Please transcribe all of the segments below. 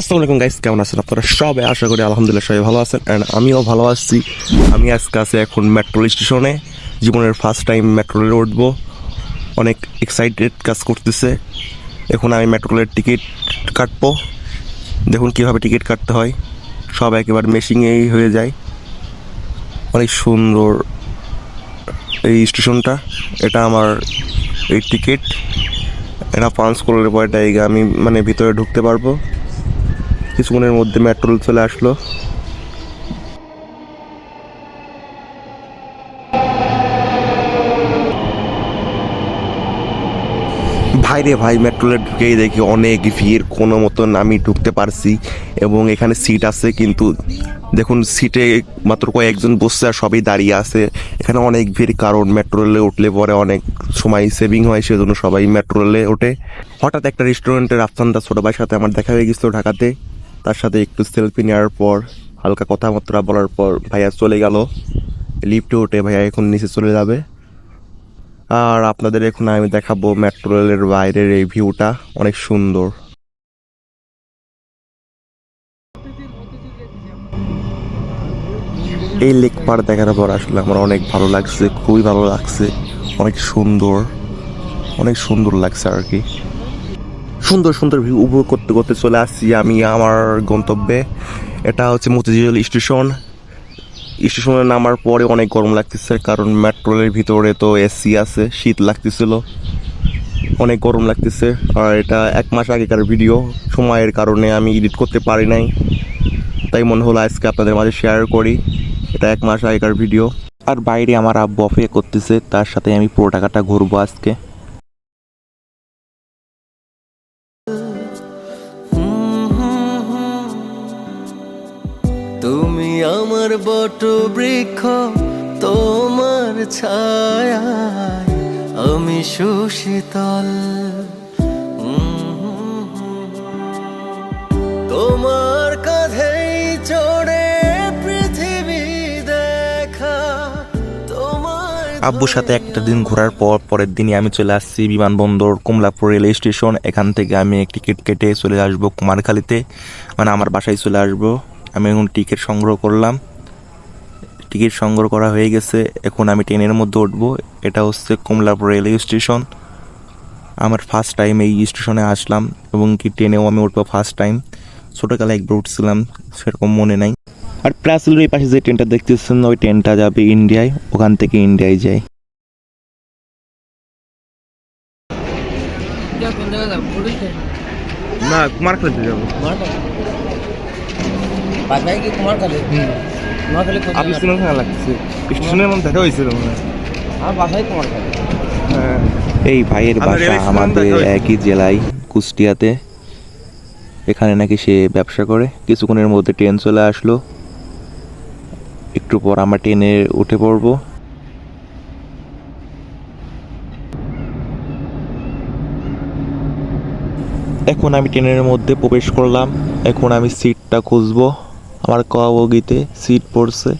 আসসালামু আলাইকুম গাইস কেমন আছেন আপনারা সবাই? আশা করি আলহামদুলিল্লাহ সবাই ভালো আছেন। অ্যান্ড আমিও ভালো আছি। আমি আজকে আছি এখন মেট্রো স্টেশনে জীবনের ফার্স্ট টাইম মেট্রো রেলে উঠবো। অনেক এক্সাইটেড কাজ করতেছে। এখন আমি মেট্রো রেলের টিকিট কাটবো। দেখুন কীভাবে টিকিট কাটতে হয়। সব একেবারে মেশিংয়েই হয়ে যায়। অনেক সুন্দর এই স্টেশনটা এটা আমার এই টিকিট এটা পাঞ্চ করলে পরে টাইগে আমি মানে ভিতরে ঢুকতে পারব। কিছুক্ষণের মধ্যে মেট্রো চলে আসলো। ভাইরে ভাই মেট্রোলে ঢুকেই দেখি অনেক ভিড়, কোনো মতন আমি ঢুকতে পারছি। এবং এখানে সিট আছে, কিন্তু দেখুন, সিটে মাত্র কয়েকজন বসছে আর সবই দাঁড়িয়ে আছে। এখানে অনেক ভিড়, কারণ মেট্রো রেলে উঠলে পরে অনেক সময় সেভিং হয়, সেজন্য সবাই মেট্রোলে ওঠে। হঠাৎ একটা রেস্টুরেন্টের রাফসানদা ছোটো ভাইয়ের সাথে আমার দেখা হয়ে গেছিল ঢাকাতে। তার সাথে একটু সেলফি নেওয়ার পর, হালকা কথাবার্তা বলার পর ভাইয়া চলে গেল। লিফটে উঠে ভাইয়া এখন নিচে চলে যাবে। আর আপনাদের এখন আমি দেখাবো মেট্রো রেলের বাইরের এই ভিউটা অনেক সুন্দর। এই লেক পার দেখার পর আসলে আমার অনেক ভালো লাগছে, খুবই ভালো লাগছে। অনেক সুন্দর অনেক সুন্দর লাগছে আর কি। সুন্দর সুন্দর ভিউ উপভোগ করতে করতে চলে আসছি আমি, আমার গন্তব্যে। এটা হচ্ছে মতিঝিল স্টেশন। স্টেশনে নামার পরে অনেক গরম লাগতেছে, কারণ মেট্রো রেলের ভিতরে তো এসি আছে, শীত লাগতেছিল। অনেক গরম লাগতেছে, আর এটা এক মাস আগেকার ভিডিও সময়ের কারণে আমি এডিট করতে পারি নাই। তাই মনে হলো আজকে আপনাদের মাঝে শেয়ার করি, এটা এক মাস আগেকার ভিডিও আর বাইরে আমার আব্বু অপেক্ষা করতেছে, তার সাথে আমি পুরো টাকাটা ঘুরবো আজকে। বট বৃক্ষ তোমার ছায়া আমি সুশীতল। তোমার কাঁধেই চড়ে পৃথিবী দেখা। তোমার আব্বুর সাথে একটা দিন ঘোরার পর পরের দিনই আমি চলে আসছি বিমানবন্দর কমলাপুর রেল স্টেশন। এখান থেকে আমি টিকিট কেটে চলে আসব কুমারখালীতে। মানে আমার বাসায় চলে আসব। আমি এখন টিকিট সংগ্রহ করলাম। টিকিট সংগ্রহ করা হয়ে গেছে। এখন আমি ট্রেনের মধ্যে উঠবো। এটা হচ্ছে কমলাপুর রেল স্টেশন। আমার ফার্স্ট টাইম এই স্টেশনে আসলাম এবং কি ট্রেনেও আমি উঠবো ফার্স্ট টাইম ছোটোকালে একবার উঠছিলাম সেরকম মনে নাই। আর প্লাস এই পাশে যে ট্রেনটা দেখতেছেন ওই ট্রেনটা যাবে ইন্ডিয়ায় ওখান থেকে ইন্ডিয়ায় যায়। না কুমারখালীতে যাব। কি আপনি লাগছে দেখা হয়েছিল মনে হয়। আমার বাসায় তোমার এই ভাইয়ের বাসা আমাদের একই জেলায় কুষ্টিয়াতে। এখানে নাকি সে ব্যবসা করে। কিছুক্ষণের মধ্যে ট্রেন চলে আসলো। একটু পর আমরা ট্রেনে উঠে পড়ব। এখন আমি ট্রেনের মধ্যে প্রবেশ করলাম। এখন আমি সিটটা খুঁজবো। আমার কবগিতে সিট পড়ছে।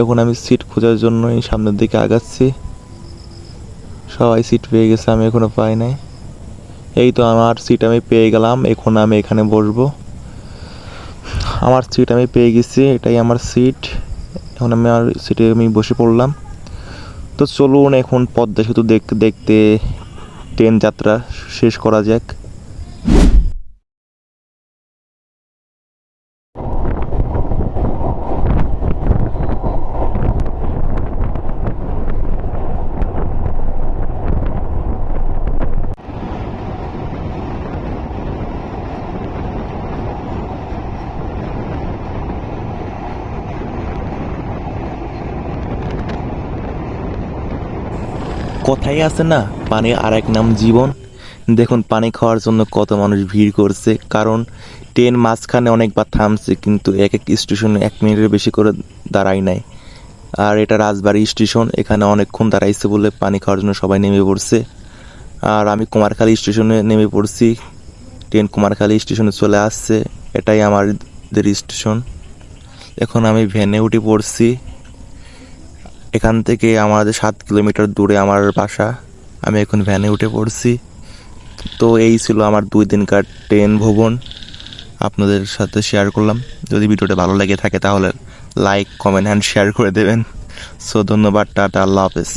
এখন আমি সিট খোঁজার জন্যই সামনের দিকে আগাচ্ছি। সবাই সিট পেয়ে গেছে, আমি এখনও পাই নাই। এই তো আমার সিট আমি পেয়ে গেলাম, এখন আমি এখানে বসবো। আমার সিট আমি পেয়ে গেছি, এটাই আমার সিট। এখন আমি আমার সিটে আমি বসে পড়লাম। তো চলুন এখন পদ্মা সেতু দেখতে দেখতে ট্রেন যাত্রা শেষ করা যাক। কথাই আছে না? পানি আর এক নাম জীবন। দেখুন, পানি খাওয়ার জন্য কত মানুষ ভিড় করছে। কারণ, ট্রেন মাঝখানে অনেকবার থামছে, কিন্তু এক এক স্টেশনে এক মিনিটের বেশি করে দাঁড়াই নাই। আর এটা রাজবাড়ি স্টেশন, এখানে অনেকক্ষণ দাঁড়াইছে বলে পানি খাওয়ার জন্য সবাই নেমে পড়ছে। আর আমি কুমারখালী স্টেশনে নেমে পড়ছি। ট্রেন কুমারখালী স্টেশনে চলে আসছে। এটাই আমাদের স্টেশন। এখন আমি ভ্যানে উঠে পড়ছি। এখান থেকে আমাদের সাত কিলোমিটার দূরে আমার বাসা। আমি এখন ভ্যানে উঠে পড়ছি। তো এই ছিল আমার দুই দিনকার ট্রেন ভ্রমণ। আপনাদের সাথে শেয়ার করলাম। যদি ভিডিওটা ভালো লেগে থাকে তাহলে লাইক কমেন্ট হ্যান্ড শেয়ার করে দেবেন। সো ধন্যবাদ, টাটা, আল্লাহ হাফেজ।